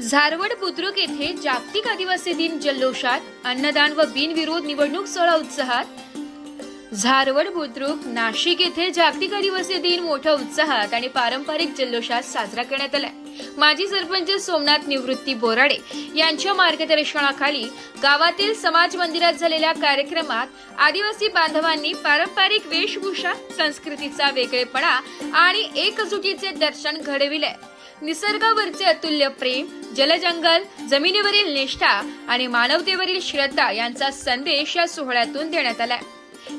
झारवड बुद्रुक येथे जागतिक आदिवासी दिन जल्लोषात अन्नदान व बिनविरोध निवडणूक सोहळा उत्साहात. झारवड बुद्रुक नाशिक येथे जागतिक आदिवासी दिन मोठ्या उत्साहात आणि पारंपरिक जल्लोषात साजरा करण्यात आला माजी सरपंच सोमनाथ निवृत्ती बोराडे यांच्या मार्गदर्शनाखाली गावातील समाज मंदिरात झालेल्या कार्यक्रमात आदिवासी बांधवांनी पारंपरिक वेशभूषा संस्कृतीचा वेगळेपणा आणि एकजुटीचे दर्शन घडविले निसर्गावरचे अतुल्य प्रेम जलजंगल जमिनीवरील निष्ठा आणि मानवतेवरील श्रद्धा यांचा संदेश या सोहळ्यातून देण्यात आला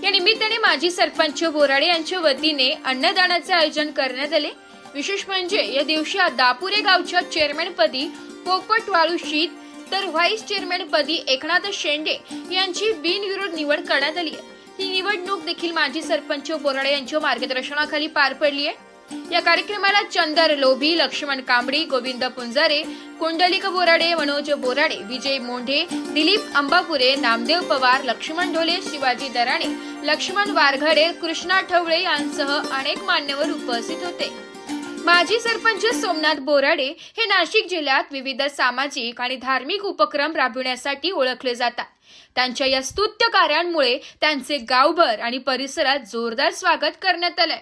या निमित्ताने माजी सरपंच बोराडे यांच्या वतीने अन्नदानाचे आयोजन करण्यात आले. विशेष म्हणजे या दिवशी दापुरे गावच्या चेअरमॅन पदी पोपट वाळू शीत तर व्हाईस चेअरमॅन पदी एकनाथ शेंडे यांची बिनविरोध निवड करण्यात आली ही निवडणूक देखील माजी सरपंच बोराडे यांच्या मार्गदर्शनाखाली पार पडली आहे. या कार्यक्रमाला चंदर लोभी लक्ष्मण कांबडी गोविंद पुंजारे कुंडलिक बोराडे मनोज बोराडे विजय मोंढे दिलीप अंबापुरे नामदेव पवार लक्ष्मण ढोले शिवाजी दराणे लक्ष्मण वारघडे कृष्णा ठवळे यांसह अनेक मान्यवर उपस्थित होते. माजी सरपंच सोमनाथ बोराडे हे नाशिक जिल्ह्यात विविध सामाजिक आणि धार्मिक उपक्रम राबविण्यासाठी ओळखले जातात. त्यांच्या या स्तुत्य कार्यांमुळे त्यांचे गावभर आणि परिसरात जोरदार स्वागत करण्यात आलंय.